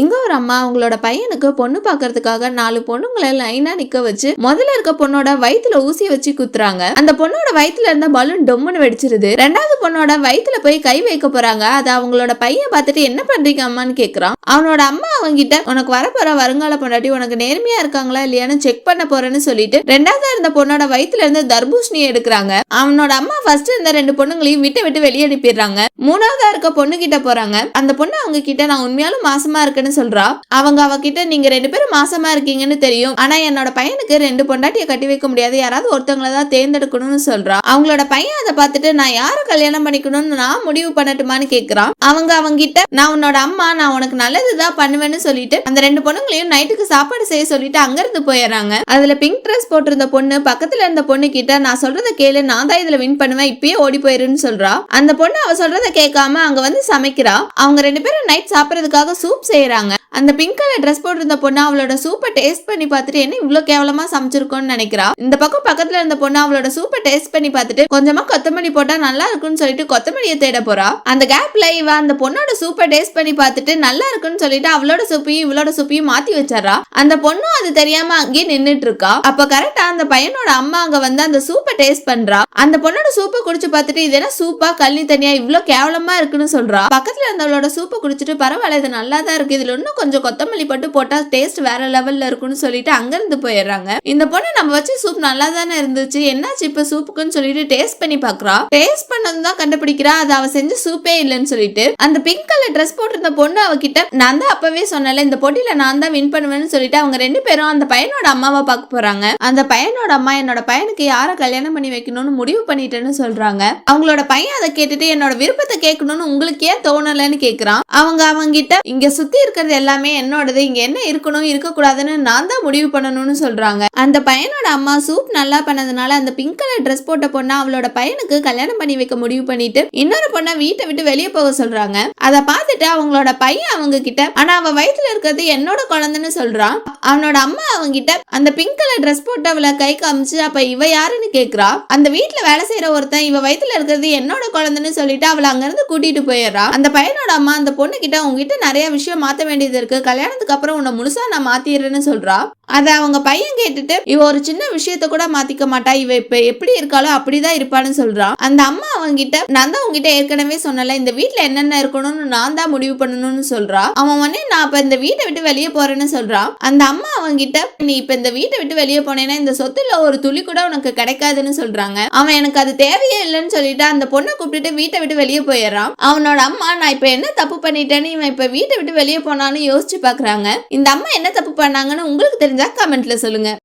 இங்க ஒரு அம்மா அவங்களோட பையனுக்கு பொண்ணு பாக்குறதுக்காக நாலு பொண்ணுங்களை லைனா நிக்க வச்சு முதல்ல இருக்க பொண்ணோட வயித்துல ஊசியை வச்சு குத்துறாங்க. அந்த பொண்ணோட வயித்துல இருந்த பலூன் டொம்முன்னு வெடிச்சிருது. ரெண்டாவது பொண்ணோட வயித்துல போய் கை வைக்க போறாங்க. அது அவங்களோட பையன் பார்த்துட்டு என்ன பண்றீங்க அம்மான்னு கேக்குறான். அவனோட அம்மா அவங்கிட்ட உனக்கு வரப்போற வருங்கால பொண்டாட்டி உனக்கு நேர்மையா இருக்காங்களா இல்லையான்னு செக் பண்ண போறேன்னு சொல்லிட்டு ரெண்டாவது இருந்த பொண்ணோட வயிற்றுல இருந்து தர்பூஷணி எடுக்கிறாங்க. அவனோட அம்மா ஃபர்ஸ்ட் இருந்த ரெண்டு பொண்ணுங்களையும் விட்டு விட்டு வெளியே அனுப்பிடுறாங்க. மூணாவதா இருக்க பொண்ணு கிட்ட போறாங்க. அந்த பொண்ணு அவங்க கிட்ட நான் உண்மையாலும் மாசமா இருக்குன்னு சொல்றா. அவங்க அவகிட்ட நீங்க ரெண்டு பேரும் மாசமா இருக்கீங்கன்னு தெரியும். ஆனா என்னோட பையனுக்கு ரெண்டு பொண்டாட்டியை கட்டி வைக்க முடியாது. யாராவது ஒருத்தவங்கள தான் தேர்ந்தெடுக்கணும்னு சொல்றா. அவங்களோட பையன் அதை பார்த்துட்டு நான் யாரை கல்யாணம் பண்ணிக்கணும்னு நான் முடிவு பண்ணட்டுமான்னு கேக்குறான். அவங்க அவங்க கிட்ட நான் உன்னோட அம்மா நான் உனக்கு நல்லதுதான் பண்ணுவேன்னு சொல்லிட்டு அந்த ரெண்டு பொண்ணுங்களையும் நைட்டுக்கு சாப்பாடு செய்ய சொல்லிட்டு அங்கிருந்து போயிடுறாங்க. அதுல பிங்க் ட்ரெஸ் போட்டிருந்த பொண்ணு பக்கத்துல இருந்த பொண்ணு கிட்ட நான் சொல்றத கேளு நான் தான் இதுல வின் பண்ணுவேன் இப்பயே ஓடி போயிருன்னு சொல்றா. அந்த பொண்ணு அவ சொல்றத கேட்காம அங்க வந்து சமைக்கிறா. அவங்க ரெண்டு பேரும் நைட் சாப்பிடறதுக்காக சூப் செய்யறாங்க அந்த பிங்க் கலர் ட்ரெஸ் போட்டிருந்த பொண்ணு அவளோட சூப்பை டேஸ்ட் பண்ணி பார்த்துட்டு என்ன இவ்வளவு கேவலமா சமைச்சிருக்கோம்னு நினைக்கிறா. இந்த பக்கம் பக்கத்துல இருந்த பொண்ணு அவளோட சூப்பை டேஸ்ட் பண்ணி பார்த்துட்டு கொஞ்சமா கொத்தமல்லி போட்டா நல்லா இருக்கும்னு சொல்லிட்டு கொத்தமல்லியை தேட போறா. அந்த கேப்ல இவ அந்த பொண்ணோட சூப்பை டேஸ்ட் பண்ணி பார்த்துட்டு நல்லா இருக்குன்னு சொல்லிட்டு அவளோட சூப்பையும் இவளோட சூப்பையும் மாத்தி வச்சிடறா. அந்த பொண்ணும் அது தெரியாம அங்கேயே நின்னுட்டு இருக்கா. அப்ப கரெக்டா அந்த பையனோட அம்மா அங்க வந்து அந்த சூப்பை டேஸ்ட் பண்றா. அந்த பொண்ணோட சூப்பை குடிச்சு பார்த்துட்டு இது என்ன சூப்பா கள்ளி தனியா இவ்வளவு கேவலமா இருக்குன்னு சொல்றா. பக்கத்துல இருந்தவளோட சூப்பை குடிச்சிட்டு பரவாயில்ல இது நல்லா தான் இருக்கு. இதுல இன்னும் கொஞ்சம் கொத்தமல்லி போட்டு போட்டா டேஸ்ட் வேற லெவல்ல இருக்குன்னு சொல்லிட்டு அங்கிருந்து போயிடுறாங்க. இந்த பொண்ணு நம்ம வச்சு சூப் நல்லா தானே இருந்துச்சு. என்னாச்சு இப்ப சூப்புக்குன்னு சொல்லிட்டு டேஸ்ட் பண்ணி பாக்குறா டேஸ்ட் பண்ணதுதான் கண்டுபிடிக்கிறா. அது அவ செஞ்ச சூப்பே இல்லைன்னு சொல்லிட்டு அந்த பிங்க் கலர் ட்ரெஸ் போட்டிருந்த பொண்ணு அவகிட்ட நான் தான் அப்பவே சொன்னல இந்த போட்டியில நான் தான் வின் பண்ணுவேன்னு சொல்லிட்டு அவங்க ரெண்டு பேரும் அந்த பையனோட அம்மாவை பார்க்க போறாங்க. அந்த பையனோட அம்மா என்னோட பையனுக்கு யாரை கல்யாணம் பண்ணி வைக்கணும்னு முடிவு பண்ணிட்டேன்னு சொல்றாங்க. அவங்களோட பையன் அதை கேட்டுட்டு என்னோட விருப்பத்தை கேட்கணும்னு உங்களுக்கு ஏன் தோணலன்னு கேக்குறான். அவங்க அவங்கிட்ட இங்க சுத்தி இருக்கிறது எல்லாமே என்னோடது இங்க என்ன இருக்கணும் இருக்கக்கூடாதுன்னு நான் தான் முடிவு பண்ணணும்னு சொல்றாங்க. அந்த பையனோட அம்மா சூப் நல்லா பண்ணதுனால அந்த பிங்க் கலர் ட்ரெஸ் போட்ட பொண்ணை அவளோட பையனுக்கு கல்யாணம் பண்ணி வைக்க முடிவு பண்ணிட்டு இன்னொரு பொண்ணை வீட்டை விட்டு வெளியே போக சொல்றாங்க. அதை பார்த்துட்டு அவங்களோட பையன் அவங்க கிட்ட ஆனா அவ வயித்துல இருக்கிறது என்னோட குழந்தைன்னு சொல்றான் அவனோட அம்மா அவங்கிட்ட அந்த பிங்க் கலர் ட்ரெஸ் போட்டு அவளை கை காமிச்சு அப்ப இவ யாருன்னு கேக்குறா? அந்த வீட்டுல வேலை செய்யற ஒருத்தன் இவ வயிற்றுல இருக்கிறது என்னோட குழந்தைன்னு சொல்லிட்டு அவளை அங்கிருந்து கூட்டிட்டு போயிடுறா. அந்த பையனோட அம்மா அந்த பொண்ணு கிட்ட உங்ககிட்ட நிறைய விஷயம் மாத்த வேண்டியது இருக்கு. கல்யாணத்துக்கு அப்புறம் உன்னை முழுசா நான் மாத்திடுறேன்னு சொல்றா. அதை அவங்க பையன் கேட்டுட்டு இவ ஒரு சின்ன விஷயத்த கூட மாத்திக்க மாட்டா. இவ இப்ப எப்படி இருக்காளோ அப்படிதான் இருப்பான்னு சொல்றான் அந்த அம்மா அவங்கிட்ட நான் தான் உங்ககிட்ட ஏற்கனவே சொன்னல இந்த வீட்டுல என்னென்ன இருக்கணும்னு நான் தான் முடிவு பண்ணணும்னு சொல்றா. அவன் உடனே நான் இப்ப இந்த வீட்டை விட்டு வெளியே போறேன்னு சொல்றான் அந்த அம்மா அவங்கிட்ட நீ இப்ப இந்த வீட்டை விட்டு வெளியே போனேன்னா இந்த சொத்துல ஒரு துளி கூட உனக்கு கிடைக்காதுன்னு சொல்றாங்க. அவன் எனக்கு அது தேவையே இல்லைன்னு சொல்லிட்டு அந்த பொண்ணை கூப்பிட்டுட்டு வீட்டை விட்டு வெளியே போயிடுறான். அவனோட அம்மா நான் இப்ப என்ன தப்பு பண்ணிட்டேன்னு இவன் இப்ப வீட்டை விட்டு வெளியே போனான்னு யோசிச்சு பாக்குறாங்க. இந்த அம்மா என்ன தப்பு பண்ணாங்கன்னு உங்களுக்கு தெரிஞ்சா கமெண்ட்ல சொல்லுங்க.